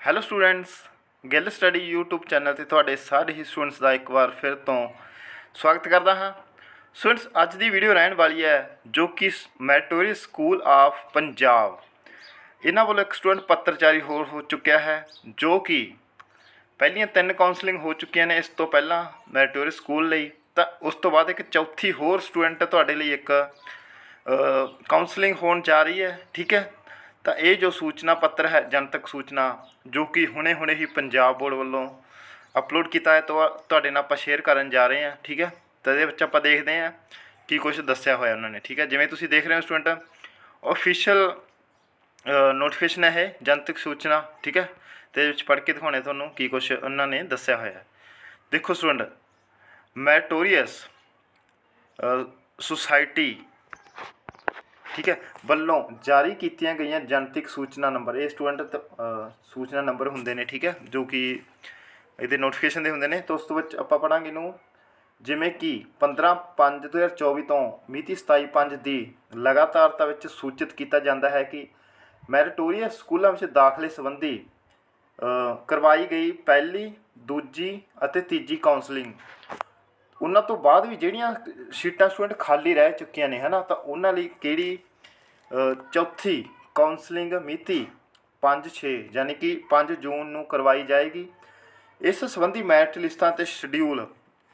Hello students Gill study YouTube channel ਤੇ ਤੁਹਾਡੇ ਸਾਰੇ ਹੀ ਸਟੂਡੈਂਟਸ ਦਾ ਇੱਕ ਵਾਰ ਫਿਰ ਤੋਂ ਸਵਾਗਤ ਕਰਦਾ ਹਾਂ। ਸਟੂਡੈਂਟਸ ਅੱਜ ਦੀ ਵੀਡੀਓ ਰਹਿਣ ਵਾਲੀ ਹੈ ਜੋ ਕਿ ਮੈਟੋਰੀਅਸ ਸਕੂਲ ਆਫ ਪੰਜਾਬ ਇਹਨਾਂ ਵੱਲੋਂ ਇੱਕ ਸਟੂਡੈਂਟ ਪੱਤਰਚਾਰੀ ਹੋਰ ਹੋ ਚੁੱਕਿਆ ਹੈ ਜੋ ਕਿ ਪਹਿਲੀਆਂ ਤਿੰਨ ਕਾਉਂਸਲਿੰਗ ਹੋ ਚੁੱਕੀਆਂ ਨੇ ਇਸ ਤੋਂ ਪਹਿਲਾਂ ਮੈਟੋਰੀਅਸ ਸਕੂਲ ਲਈ। ਤਾਂ ਉਸ ਤੋਂ ਬਾਅਦ ਇੱਕ ਚੌਥੀ ਹੋਰ ਸਟੂਡੈਂਟ ਤੁਹਾਡੇ ਲਈ ਇੱਕ ਕਾਉਂਸਲਿੰਗ ਹੋਣ ਜਾ ਰਹੀ ਹੈ, ਠੀਕ ਹੈ? ਤਾਂ ਇਹ ਜੋ ਸੂਚਨਾ ਪੱਤਰ ਹੈ, ਜਨਤਕ ਸੂਚਨਾ, ਜੋ ਕਿ ਹੁਣੇ-ਹੁਣੇ ਹੀ ਪੰਜਾਬ ਬੋਰਡ ਵੱਲੋਂ ਅਪਲੋਡ ਕੀਤਾ ਹੈ ਤਾਂ ਤੁਹਾਡੇ ਨਾਲ ਆਪਾਂ ਸ਼ੇਅਰ ਕਰਨ ਜਾ ਰਹੇ ਹਾਂ, ਠੀਕ ਹੈ? ਤਾਂ ਇਹਦੇ ਵਿੱਚ ਆਪਾਂ ਦੇਖਦੇ ਹਾਂ ਕੀ ਕੁਝ ਦੱਸਿਆ ਹੋਇਆ ਉਹਨਾਂ ਨੇ, ਠੀਕ ਹੈ? ਜਿਵੇਂ ਤੁਸੀਂ ਦੇਖ ਰਹੇ ਹੋ ਸਟੂਡੈਂਟ ਆਫੀਸ਼ੀਅਲ ਨੋਟੀਫਿਕੇਸ਼ਨ ਹੈ ਇਹ, ਜਨਤਕ ਸੂਚਨਾ, ਠੀਕ ਹੈ? ਤੇ ਇਹਦੇ ਵਿੱਚ ਪੜ੍ਹ ਕੇ ਦਿਖਾਉਣੇ ਤੁਹਾਨੂੰ ਕੀ ਕੁਝ ਉਹਨਾਂ ਨੇ ਦੱਸਿਆ ਹੋਇਆ ਹੈ। ਦੇਖੋ ਸਟੂਡੈਂਟ ਮੈਟੋਰੀਅਸ ਸੁਸਾਇਟੀ ਠੀਕ ਹੈ, ਵੱਲੋਂ ਜਾਰੀ ਕੀਤੀਆਂ ਗਈਆਂ ਜਨਤਕ ਸੂਚਨਾ ਨੰਬਰ, ਇਹ ਸਟੂਡੈਂਟ ਸੂਚਨਾ ਨੰਬਰ ਹੁੰਦੇ ਨੇ, ਠੀਕ ਹੈ, ਜੋ ਕਿ ਇਹਦੇ ਨੋਟੀਫਿਕੇਸ਼ਨ ਦੇ ਹੁੰਦੇ ਨੇ, ਤਾਂ ਉਸ ਤੋਂ ਵਿੱਚ ਆਪਾਂ ਪੜਾਂਗੇ ਇਹਨੂੰ, ਜਿਵੇਂ ਕਿ 15 5 2024 ਤੋਂ ਮਿਤੀ 27 5 ਦੀ ਲਗਾਤਾਰਤਾ ਵਿੱਚ ਸੂਚਿਤ ਕੀਤਾ ਜਾਂਦਾ ਹੈ ਕਿ ਮੈਰਿਟੋਰੀਅਸ ਸਕੂਲਾਂ ਵਿੱਚ ਦਾਖਲੇ ਸੰਬੰਧੀ ਕਰਵਾਈ ਗਈ ਪਹਿਲੀ, ਦੂਜੀ ਅਤੇ ਤੀਜੀ ਕਾਉਂਸਲਿੰਗ ਉਹਨਾਂ ਤੋਂ ਬਾਅਦ ਵੀ ਜਿਹੜੀਆਂ ਸੀਟਾਂ ਸਟੂਡੈਂਟ ਖਾਲੀ ਰਹਿ ਚੁੱਕੀਆਂ ਨੇ, ਹਨਾ, ਤਾਂ ਉਹਨਾਂ ਲਈ ਕਿਹੜੀ ਚੌਥੀ ਕਾਉਂਸਲਿੰਗ ਮਿਤੀ 5-6 ਯਾਨੀ ਕਿ 5 ਜੂਨ ਨੂੰ ਕਰਵਾਈ ਜਾਏਗੀ। ਇਸ ਸੰਬੰਧੀ ਮੈਰਿਟ ਲਿਸਟਾਂ ਤੇ ਸ਼ਡਿਊਲ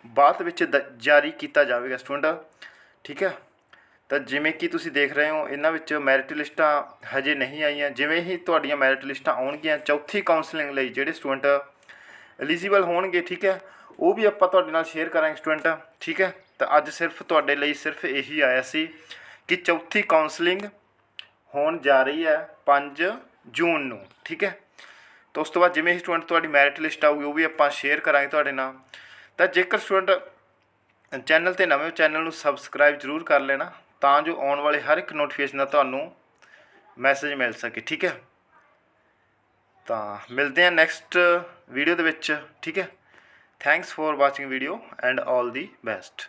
ਬਾਅਦ ਵਿੱਚ ਦ- ਜਾਰੀ ਕੀਤਾ ਜਾਵੇਗਾ ਸਟੂਡੈਂਟ, ਠੀਕ ਹੈ? ਤਾਂ ਜਿਵੇਂ ਕਿ ਤੁਸੀਂ ਦੇਖ ਰਹੇ ਹੋ, ਇਹਨਾਂ ਵਿੱਚ ਮੈਰਿਟ ਲਿਸਟਾਂ ਹਜੇ ਨਹੀਂ ਆਈਆਂ। ਜਿਵੇਂ ਹੀ ਤੁਹਾਡੀਆਂ ਮੈਰਿਟ ਲਿਸਟਾਂ ਆਉਣਗੀਆਂ, ਚੌਥੀ ਕਾਉਂਸਲਿੰਗ ਲਈ ਜਿਹੜੇ ਸਟੂਡੈਂਟ ਐਲੀਜੀਬਲ ਹੋਣਗੇ, ਠੀਕ ਹੈ? ਉਹ ਵੀ ਆਪਾਂ ਤੁਹਾਡੇ ਨਾਲ ਸ਼ੇਅਰ ਕਰਾਂਗੇ ਸਟੂਡੈਂਟ ਠੀਕ ਹੈ? ਤਾਂ ਅੱਜ ਸਿਰਫ ਤੁਹਾਡੇ ਲਈ ਸਿਰਫ ਇਹੀ ਆਇਆ ਸੀ ਕਿ ਚੌਥੀ ਕਾਉਂਸਲਿੰਗ ਹੋਣ ਜਾ ਰਹੀ ਹੈ 5 ਜੂਨ ਨੂੰ, ਠੀਕ ਹੈ? ਤਾਂ ਉਸ ਤੋਂ ਬਾਅਦ ਜਿਵੇਂ ਹੀ ਸਟੂਡੈਂਟ ਤੁਹਾਡੀ ਮੈਰਿਟ ਲਿਸਟ ਆਊਗੀ, ਉਹ ਵੀ ਆਪਾਂ ਸ਼ੇਅਰ ਕਰਾਂਗੇ ਤੁਹਾਡੇ ਨਾਲ। ਤਾਂ ਜੇਕਰ ਸਟੂਡੈਂਟ ਚੈਨਲ ਤੇ ਨਵੇਂ ਹੋ ਚੈਨਲ ਨੂੰ ਸਬਸਕ੍ਰਾਈਬ ਜ਼ਰੂਰ ਕਰ ਲੈਣਾ, ਤਾਂ ਜੋ ਆਉਣ ਵਾਲੇ ਹਰ ਇੱਕ ਨੋਟੀਫਿਕੇਸ਼ਨ ਦਾ ਤੁਹਾਨੂੰ ਮੈਸੇਜ ਮਿਲ ਸਕੇ, ਠੀਕ ਹੈ? ਤਾਂ ਮਿਲਦੇ ਹਾਂ ਨੈਕਸਟ ਵੀਡੀਓ ਦੇ ਵਿੱਚ, ਠੀਕ ਹੈ? Thanks for watching video and all the best.